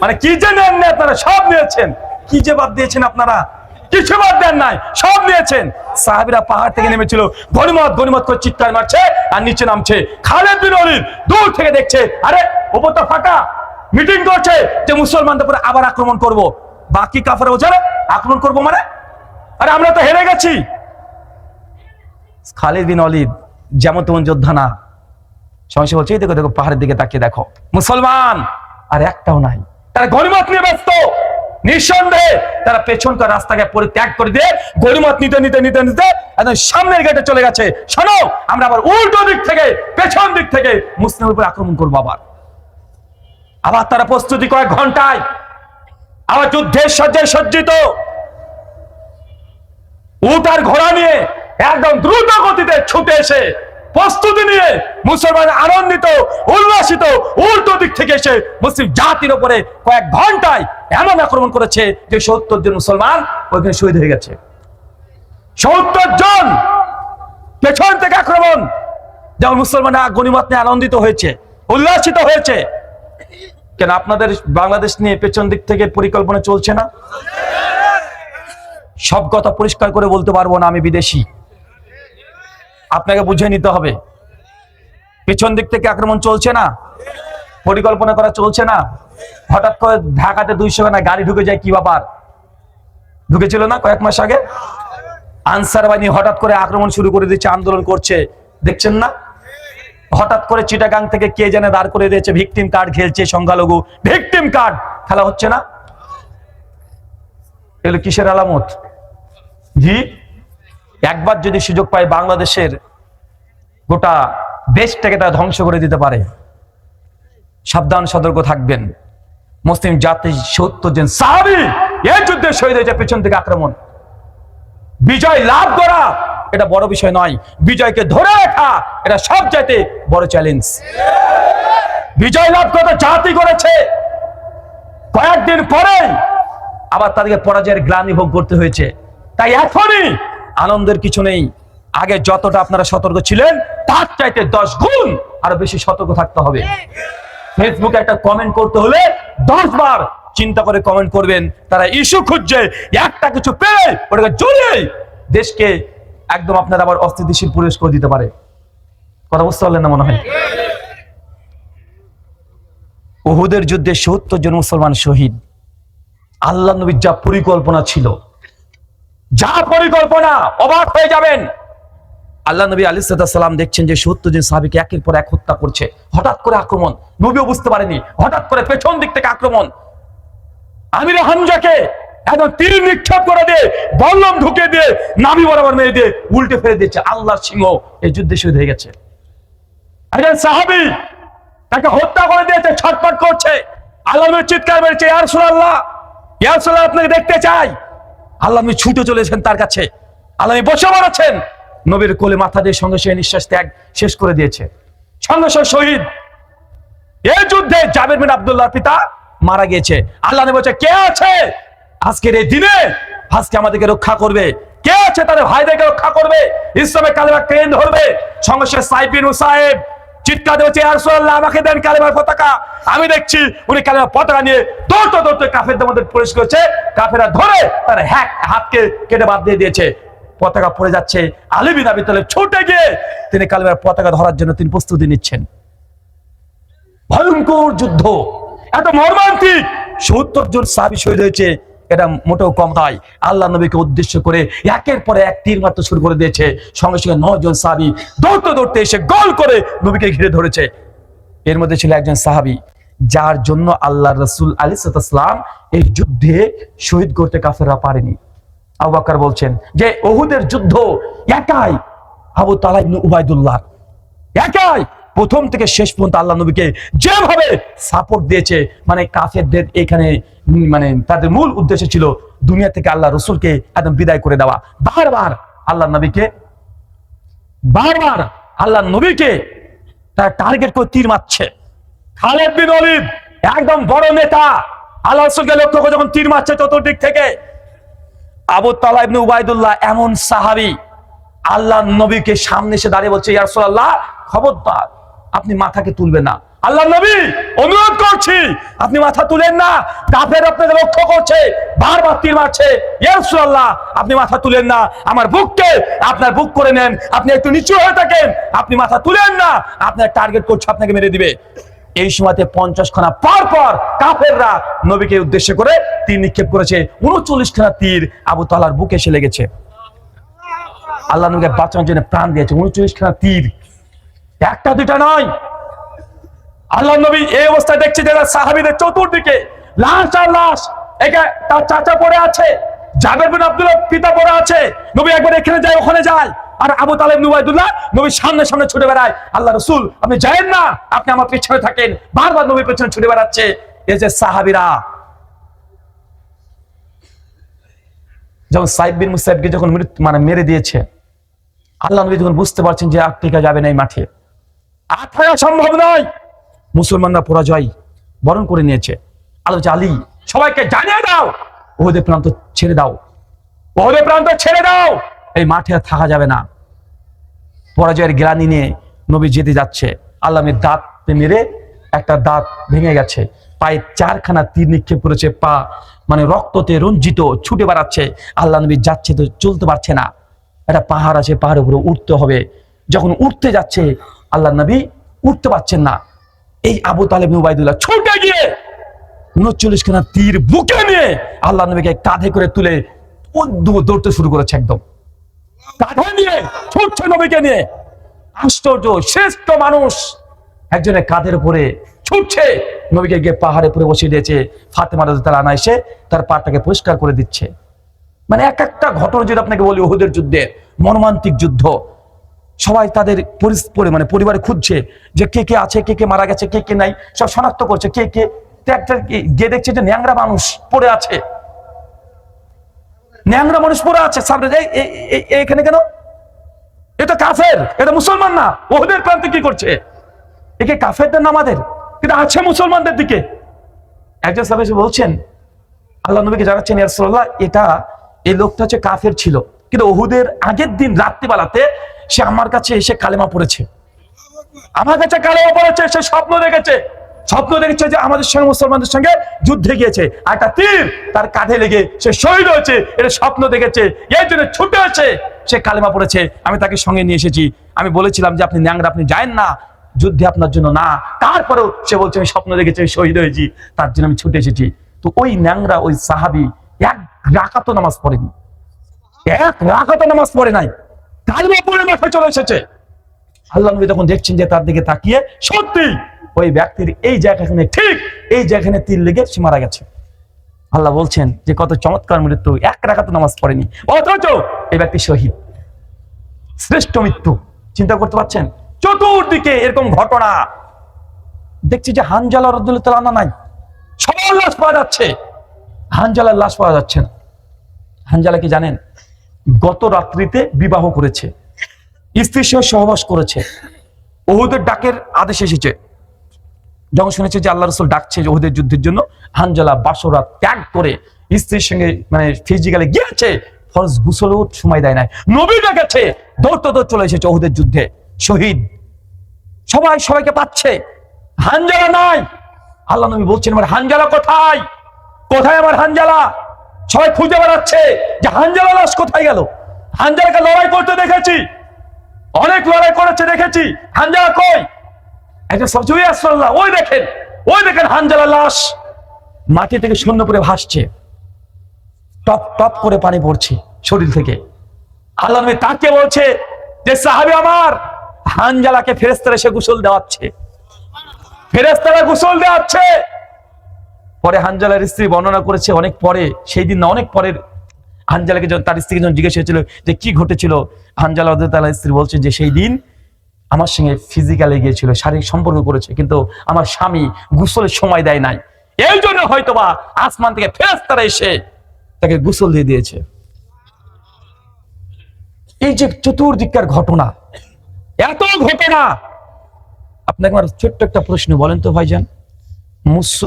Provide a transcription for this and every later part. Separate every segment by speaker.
Speaker 1: মানে কি যে নেন আপনারা, সব নিয়েছেন। কি যে বাদ দিয়েছেন আপনারা? কিছু বাদ দেন নাই, সব নিয়েছেন। সাহাবিরা পাহাড় থেকে নেমেছিল। গনিমত গনিমত করে চিৎকার মারছে আর নিচে নামছে। খালেদ বিন ওয়ালিদ দূর থেকে দেখছে, আরে, ওপর তো ফাঁকা। মিটিং করছে যে মুসলমানদের উপরে আবার আক্রমণ করব। বাকি কাফারে ওঝারে আক্রমণ করব মানে? আরে, আমরা তো হেরে গেছি। খালেদ বিন অলিদ যেমন তেমন যোদ্ধা না। সমস্যা বলছে দেখো দেখো, পাহাড়ের দিকে তাকিয়ে দেখো। মুসলমান, আর একটাও নাই। তারা গরিমত নিয়ে ব্যস্ত। নিঃসন্দেহে তারা পেছনকার রাস্তাকে পরিত্যাগ করে দিয়ে গরিমত নিতে নিতে নিতে নিতে একদম সামনের গেটে চলে গেছে। শোনো, আমরা আবার উল্টো দিক থেকে, পেছন দিক থেকে মুসলিমের উপর আক্রমণ করব আবার। আবার তারা প্রস্তুতি কয়েক ঘন্টায়। আবার যুদ্ধের সজ্জায় সজ্জিত। উট আর ঘোড়া নিয়ে একদম দ্রুত গতিতে ছুটে এসে প্রস্তুতি নিয়ে মুসলমান আনন্দিত, উল্লাসিত, উল্টো দিক থেকে এসে মুসলিম জাতির উপরে কয়েক ঘন্টায় এমন আক্রমণ করেছে যে সত্তর জন মুসলমান ওইখানে শহীদ হয়ে গেছে। সত্তর জন পেছন থেকে আক্রমণ, যেমন মুসলমানরা গণিমত নিয়ে আনন্দিত হয়েছে, উল্লাসিত হয়েছে। কেন আপনাদের বাংলাদেশ নিয়ে পেছন দিক থেকে পরিকল্পনা চলছে না? সব কথা পরিষ্কার করে বলতে পারব না আমি বিদেশি। আপনাকে বুঝে নিতে হবে। পেছন দিক থেকে আক্রমণ চলছে না। পরিকল্পনা করা চলছে না। হঠাৎ করে ঢাকাতে দুইশো খানা গাড়ি ঢুকে যায়, কি ব্যাপার? ঢুকেছিল না কয়েক মাস আগে? আনসার বাহিনী হঠাৎ করে আক্রমণ শুরু করে দিচ্ছে আন্দোলন করছে। দেখছেন না? হঠাৎ করে চিটাগাং থেকে কে জানে দাঁড় করে দিয়েছে, ভিকটিম কার্ড খেলছে সংখ্যালঘু। Victim card! খেলা হচ্ছে না? এগুলো কিসের আলামত? জি? একবার যদি সুযোগ পায় বাংলাদেশের গোটা দেশটাকে তারা ধ্বংস করে দিতে পারে। সাবধান, সতর্ক থাকবেন। মুসলিম জাতি জন সাহাবি, এই যুদ্ধে শহীদ হয়েছে, পেছন থেকে আক্রমণ। বিজয় লাভ করা, এটা বড় বিষয় নয়। বিজয়কে ধরে রাখা, এটা সব চাইতে বড় চ্যালেঞ্জ বিজয় লাভ করতে জাতি করেছে। কয়েকদিন পরে আবার তাদেরকে পরাজয়ের গ্লানি ভোগ করতে হয়েছে। তাই এখনই আনন্দের কিছু নেই। আগে যতটা আপনারা সতর্ক ছিলেন, তার চাইতে দশ গুণ আরও বেশি সতর্ক থাকতে হবে। ফেসবুকে একটা কমেন্ট করতে হলে দশ বার চিন্তা করে কমেন্ট করবেন। তারা ইস্যু খুঁজছে, একটা কিছু পেয়ে ওটাকে জড়িয়ে দেশকে একদম আপনার আবার অস্থিতিশীল পরিবেশ করে দিতে পারে। কথা বুঝতে পারলেন না মনে হয়? উহুদের যুদ্ধে সত্তর জন মুসলমান শহীদ। আল্লাহ নবীর যা পরিকল্পনা ছিল যা পরিকল্পনা অবাক হয়ে যাবেন। আল্লাহ নবী আলী সাল্লাম দেখছেন যে সত্তর জন সাহাবিকে একের পর এক হত্যা করছে। হঠাৎ করে আক্রমণ। নবীও বুঝতে পারেনি। হঠাৎ করে পেছন দিক থেকে আক্রমণ। আমির হামজাকে একদম তীর নিক্ষেপ করে দিয়ে, বল্লম ঢুকে দিয়ে নাবি বরাবর মেরে দিয়ে উল্টে ফেলে দিয়েছে। আল্লাহর সিংহ এই যুদ্ধে শহীদ হয়ে গেছে। একজন সাহাবি তাকে হত্যা করে দিয়েছে ছটপট করছে। আল্লাহ চিৎকার মেরেছে ইয়ারসুল্লাহ ইয়ারসুল্লাহ আপনাকে দেখতে চাই। আল্লাহ ছুটে চলেছেন তার কাছে। আল্লাহ বসে মারাচ্ছেন নবীর কোলে মাথা দিয়ে সঙ্গে সঙ্গে নিঃশ্বাস ত্যাগ শেষ করে দিয়েছে। সঙ্গে সঙ্গে শহীদ। এই যুদ্ধে জাবির বিন আব্দুল্লাহ পিতা মারা গিয়েছে। আল্লাহ বলছে, কে আছে? আজকের এই দিনে আজকে আমাদেরকে রক্ষা করবে। কে আছে তাদের ভাইদেরকে রক্ষা করবে? ইসলামের কালেমা কেন ধরবে। সঙ্গে সঙ্গে সাইবিন সাহেব চিৎকার আরসুল্লাহ আমাকে দেন কালেমার পতাকা। আমি দেখছি উনি কালেমার পতাকা নিয়ে দৌড়তে দৌড়তে কাফেরদের মধ্যে প্রবেশ করেছে। কাফেরা ধরে তার হ্যাক, হাতকে কেটে বাদ দিয়ে দিয়েছে। পতাকা পড়ে যাচ্ছে। আলী বিন আবি তালেব ছুটে গিয়ে তিনি কালেমার পতাকা ধরার জন্য তিনি প্রস্তুতি নিচ্ছেন। ভয়ঙ্কর যুদ্ধ। এত মর্মান্তিক। সত্তর জন সাহাবি শহীদ হয়েছে। এটা মোটেও কম নয়। আল্লাহ নবীকে উদ্দেশ্য করে একের পরে এক তীর মারতে শুরু করে দিয়েছে। সঙ্গে সঙ্গে নয় জন সাহাবি দৌড়তে দৌড়তে এসে গোল করে নবীকে ঘিরে ধরেছে। এর মধ্যে ছিল একজন সাহাবি, যার জন্য আল্লাহ রসুল আলী সালাম এই যুদ্ধে শহীদ করতে কাফেররা পারেনি। আবু বাক্কার বলছেন যে, ওহুদের যুদ্ধ একাই আবু তালাইব উবায়দুল্লাহ, একাই প্রথম থেকে শেষ পর্যন্ত আল্লাহ নবীকে যেভাবে সাপোর্ট দিয়েছে মানে কাফেরদের এখানে মানে তাদের মূল উদ্দেশ্য ছিল দুনিয়া থেকে আল্লাহ রসুলকে একদম বিদায় করে দেওয়া। বারবার আল্লাহ নবীকে, বারবার আল্লাহ নবীকে তার টার্গেট করে তীর মারছে। খালেদ বিন অলিদ একদম বড় নেতা, আল্লাহ রসুলকে লক্ষ্য করে যখন তীর মারছে চতুর্দিক থেকে, আবু তালা ইবনে উবাইদুল্লাহ এমন সাহাবি, আল্লাহ নবীকে সামনে এসে দাঁড়িয়ে বলছে ইয়ারসোল্লাহ খবরদার। আপনি মাথাকে তুলবেন না। আল্লাহ নবী, অনুরোধ করছি, আপনি মাথা তুলেন না। কাফের আপনাকে লক্ষ্য করছে, বারবার তীর মারছে। ইয়ারসুল্লাহ আপনি মাথা তুলেন না। আমার বুককে আপনার বুক করে নেন। আপনি একটু নিচু হয়ে থাকেন। আপনি মাথা তুলেন না। আপনার টার্গেট করছে, আপনাকে মেরে দিবে। এই সময়তে পঞ্চাশ খানা পর পর কাফেররা নবীকে উদ্দেশ্য করে তীর নিক্ষেপ করেছে। উনচল্লিশ খানা তীর আবু তালার বুকে এসে লেগেছে। আল্লাহ নবীকে বাঁচানোর জন্য প্রাণ দিয়েছে। উনচল্লিশ খানা তীর একটা দুটা নয়। আল্লাহ নবী এই অবস্থায় দেখছে যে তার সাহাবীদের চতুর্দিকে লাশ আর লাশ। একে তার চাচা পড়ে আছে পিতা আছে। নবী একবার এখানে যায়, ওখানে যায়। আর আবু তালেব নুবাইদুল্লাহ নবী সামনে সামনে ছুটে বেড়ায়। আল্লাহ রসুল, আপনি না, আপনি আমার পেছনে থাকেন। বারবার নবীর পেছনে ছুটে বেড়াচ্ছে। সাহাবীরা। যখন সাইদ বিন যখন মানে মেরে দিয়েছে, আল্লাহ নবী যখন বুঝতে পারছেন যে আর টিকা যাবে না এই মাঠে। আর থাকা সম্ভব নয়। মুসলমানরা পরাজয় বরণ করে নিয়েছে। আলো আলী সবাইকে জানিয়ে দাও ওদের প্রান্ত ছেড়ে দাও। ওদের প্রান্ত ছেড়ে দাও। এই মাঠে আর থাকা যাবে না। পরাজয়ের গ্লানি নিয়ে নবী যেতে যাচ্ছে। আল্লামের দাঁত মেরে একটা দাঁত ভেঙে গেছে। পায়ে চারখানা তীর নিক্ষেপ করেছে, পা মানে রক্ততে রঞ্জিত, ছুটে বেড়াচ্ছে। আল্লাহ নবী যাচ্ছে তো চলতে পারছে না। একটা পাহাড় আছে, পাহাড়ের উপরে উঠতে হবে। যখন উঠতে যাচ্ছে আল্লাহ নবী উঠতে পারছেন না। এই আবু তালেব উবাইদুল্লাহ ছুটে গিয়ে উনচল্লিশ খানা তীর বুকে নিয়ে আল্লাহ নবীকে কাঁধে করে তুলে দৌড়তে শুরু করেছে একদম। কাঁধে নিয়ে ছুটছে নবীকে নিয়ে। আশ্চর্য, শ্রেষ্ঠ মানুষ। একজনের কাঁধের উপরে ছুটছে, নবীকে গিয়ে পাহাড়ে উপরে বসিয়ে দিয়েছে। ফাতেমা তার আনা এসে তার পাটাকে পরিষ্কার করে দিচ্ছে। মানে এক একটা ঘটনা যদি আপনাকে বলি, ওহুদের যুদ্ধে মর্মান্তিক যুদ্ধ সবাই তাদের পরিস- পরি- মানে পরিবারে খুঁজছে যে কে কে আছে, কে কে মারা গেছে, কে কে নাই। সব শনাক্ত করছে কে কে। একটা গিয়ে দেখছে যে ন্যাংরা মানুষ পড়ে আছে। ন্যাংরা মানুষ পড়ে আছে সামনে। এখানে কেন? এটা কাফের, এটা মুসলমান না। ওদের প্রান্তে কি করছে? একে কাফেরদের না আমাদের? কিন্তু আছে মুসলমানদের দিকে। একজন সাহেব এসে বলছেন, আল্লাহ নবীকে জানাচ্ছেন ইয়ারসোল্লাহ এটা এই লোকটা হচ্ছে কাফের ছিল। কিন্তু ওহুদের আগের দিন রাত্রিবেলাতে সে আমার কাছে এসে কালেমা পড়েছে। আমার কাছে কালেমা পড়েছে, সে স্বপ্ন দেখেছে। স্বপ্ন দেখেছে যে আমাদের সঙ্গে মুসলমানদের সঙ্গে যুদ্ধে গিয়েছে। একটা তীর তার কাঁধে লেগে সে শহীদ হয়েছে। এটা স্বপ্ন দেখেছে এই জন্য ছুটে আছে সে কালেমা পড়েছে, আমি তাকে সঙ্গে নিয়ে এসেছি। আমি বলেছিলাম যে আপনি ন্যাংরা, আপনি যায়েন না, যুদ্ধে আপনার জন্য না। তারপরেও সে বলছে, আমি স্বপ্ন দেখেছি, আমি শহীদ হয়েছি। তার জন্য আমি ছুটে এসেছি। তো ওই ন্যাংরা, ওই সাহাবি এক রাকাতো নামাজ পড়েনি। এক রাকাতো নামাজ পড়ে নাই। মাঠে চলে এসেছে। আল্লাহ দেখছেন যে তার দিকে তাকিয়ে সত্যি এই ঠিক এই গেছে। আল্লাহ বলছেন যে কত চমৎকার মৃত্যু, এক নামাজ পড়েনি। অথচ এই ব্যক্তি শহীদ। শ্রেষ্ঠ মৃত্যু। চিন্তা করতে পারছেন? চতুর্দিকে এরকম ঘটনা। দেখছি যে হানজালা রদুল্লাহ নাই। সবার লাশ পাওয়া যাচ্ছে। হানজালার লাশ পাওয়া যাচ্ছে না। হানজালা কি জানেন? গত রাত্রিতে বিবাহ করেছে। স্ত্রীর সঙ্গে সহবাস করেছে। ওহুদের ডাকের আদেশ এসেছে। যখন শুনেছে যে আল্লাহ রসুল ডাকছে ওহুদের যুদ্ধের জন্য, হানজালা বাসরা ত্যাগ করে স্ত্রীর সঙ্গে মানে ফিজিক্যালি গিয়েছে, ফরজ গুসলেও সময় দেয় নাই। নবী ডেকেছে, দৌড়তে দৌড় চলে এসেছে ওহুদের যুদ্ধে। শহীদ। সবাই সবাইকে পাচ্ছে। হানজালা নাই। আল্লাহ নবী বলছেন, আমার হানজালা কোথায়? কোথায় আমার হানজালা? সবাই খুঁজে বেড়াচ্ছে যে হানজালা লাশ কোথায় গেল? হানজালাকে লড়াই করতে দেখেছি। অনেক লড়াই করেছে, দেখেছি। হানজালা কই? একজন সবচুই আসল্লাহ ওই দেখেন ওই দেখেন হানজালা লাশ। মাটি থেকে শূন্য করে ভাসছে। টপ টপ করে পানি পড়ছে শরীর থেকে। আল্লাহ নবী তাকে বলছে যে, সাহাবি আমার, হানজালাকে ফেরেস্তারা সে গোসল দেওয়াচ্ছে। ফেরেস্তারা গোসল দেওয়াচ্ছে। পরে হানজালার স্ত্রী বর্ণনা করেছে অনেক পরে, সেই দিন না, অনেক পরের হানজালাকে তার স্ত্রীকে যখন জিজ্ঞেস হয়েছিল যে কি ঘটেছিল, হানজালা তালা স্ত্রী বলছে যে সেই দিন আমার সঙ্গে ফিজিক্যালে গিয়েছিল, শারীরিক সম্পর্ক করেছে, কিন্তু আমার স্বামী গোসলের সময় দেয় নাই। এই জন্য হয়তোবা আসমান থেকে ফেরেস্তারা এসে তাকে গুসল দিয়ে দিয়েছে। এই যে চতুর্দিককার ঘটনা, এত ঘটনা, আপনাকে আমার ছোট্ট একটা প্রশ্ন বলেন তো ভাইজান।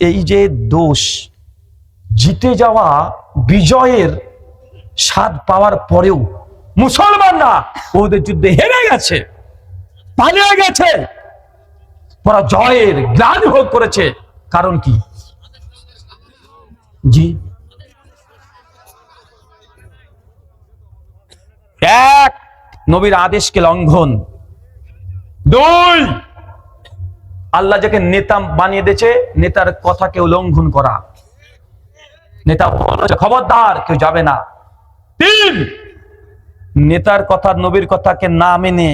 Speaker 1: এই যে দোষ, জিতে যাওয়া বিজয়ের স্বাদ পাওয়ার পরেও মুসলমানরা ওদের যুদ্ধে হেরে গেছে, পালিয়ে গেছে। পরাজয়ের গ্লানি ভোগ করেছে। কারণ কি? জি। এক, নবীর আদেশকে লঙ্ঘন। দুই আল্লাহ যাকে নেতা বানিয়ে দিয়েছে, নেতার কথাকে উল্লঙ্ঘন করা। নেতা খবরদার, কেউ যাবে না। তিন, নেতার কথা, নবীর কথাকে না মেনে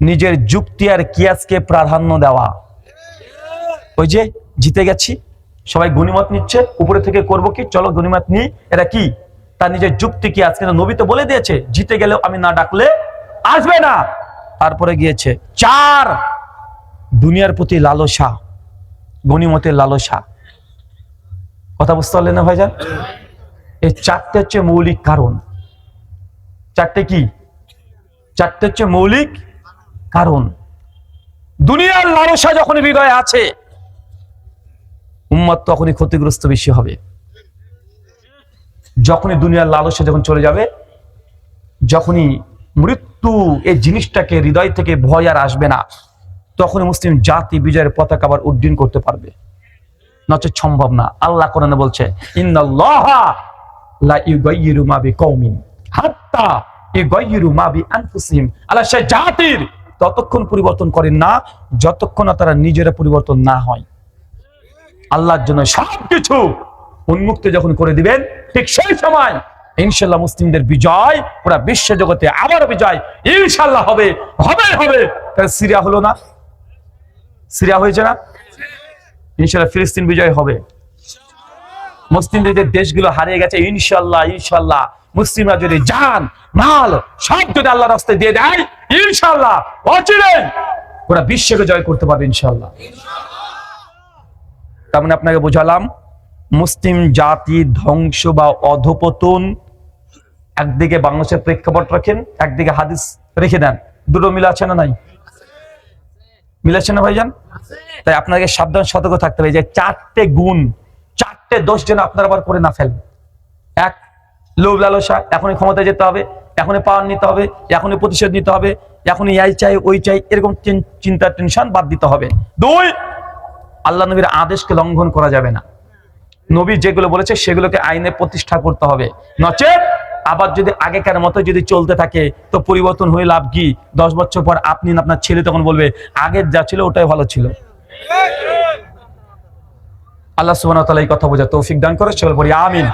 Speaker 1: নিজের যুক্তি আর কিয়াসকে প্রাধান্য দেওয়া। ওই যে, জিতে গেছি। সবাই গণিমত নিচ্ছে। উপরে থেকে করব কি? চলো গণিমত নি এটা কি? তার নিজের যুক্তি কি? আজকে নবী তো বলে দিয়েছে, জিতে গেলেও আমি না ডাকলে আসবে না। তারপরে গিয়েছে, চার দুনিয়ার প্রতি লালসা, গণিমতের লালসা। কথা বুঝতে পারলেন না ভাইজান? এই চারটে হচ্ছে মৌলিক কারণ। চারটে কি? চারটে হচ্ছে মৌলিক কারণ। দুনিয়ার লালসা যখন হৃদয়ে আছে, উম্মত তখনই ক্ষতিগ্রস্ত বেশি হবে। যখনই দুনিয়ার লালসা যখন চলে যাবে, যখনই মৃত্যু এই জিনিসটাকে হৃদয় থেকে ভয় আর আসবে না। তখনই মুসলিম জাতি বিজয়ের পতাকা আবার উড্ডীন করতে পারবে। নচেত সম্ভব না। আল্লাহ কোরআনে বলছে ততক্ষণ পরিবর্তন করেন না, যতক্ষণ তারা নিজেরা পরিবর্তন না হয়। আল্লাহর জন্য সবকিছু উন্মুক্ত যখন করে দিবেন, ঠিক সেই সময় ইনশাল্লাহ মুসলিমদের বিজয়, পুরা বিশ্ব জগতে আবার বিজয় ইনশাল্লাহ হবে হবে হবে। সিরিয়া হলো না। সিরিয়া হয়েছে না? ইনশাল্লাহ ফিলিস্তিন বিজয় হবে। মুসলিমদের যে দেশগুলো হারিয়ে গেছে ইনশাল্লাহ ইনশাল্লাহ মুসলিমরা যদি যান মাল, সব যদি আল্লাহ রাস্তায় দিয়ে দেয় ইনশাল্লাহ ওরা বিশ্বকে জয় করতে পারবে ইনশাল্লাহ তার মানে আপনাকে বোঝালাম, মুসলিম জাতি ধ্বংস বা অধপতন, একদিকে বাংলাদেশের প্রেক্ষাপট রাখেন, একদিকে হাদিস রেখে দেন। দুটো মিল আছে না নাই? মিল না ভাইজান? তাই আপনাকে সাবধান, সতর্ক থাকতে হবে যে চারটে গুণ, চারটে দোষ যেন আপনার আবার করে না ফেলেন। এক, লোভ লালসা, এখনই ক্ষমতা যেতে হবে, এখনই পাওয়ার নিতে হবে, এখনই প্রতিশোধ নিতে হবে, এখনই এই চাই, ওই চাই, এরকম চিন- চিন্তা টেনশন বাদ দিতে হবে। দুই, আল্লাহ নবীর আদেশকে লঙ্ঘন করা যাবে না। নবী যেগুলো বলেছে সেগুলোকে আইনে প্রতিষ্ঠা করতে হবে। নচেত আবার যদি আগেকার মতো যদি চলতে থাকে, তো পরিবর্তন হয়ে লাভ কি? দশ বছর পর আপনি আপনার ছেলে তখন বলবে, আগের যা ছিল ওটাই ভালো ছিল। আল্লাহ ওয়া এই কথা বোঝা তৌফিক দান করে চল পড়ি, আমিন।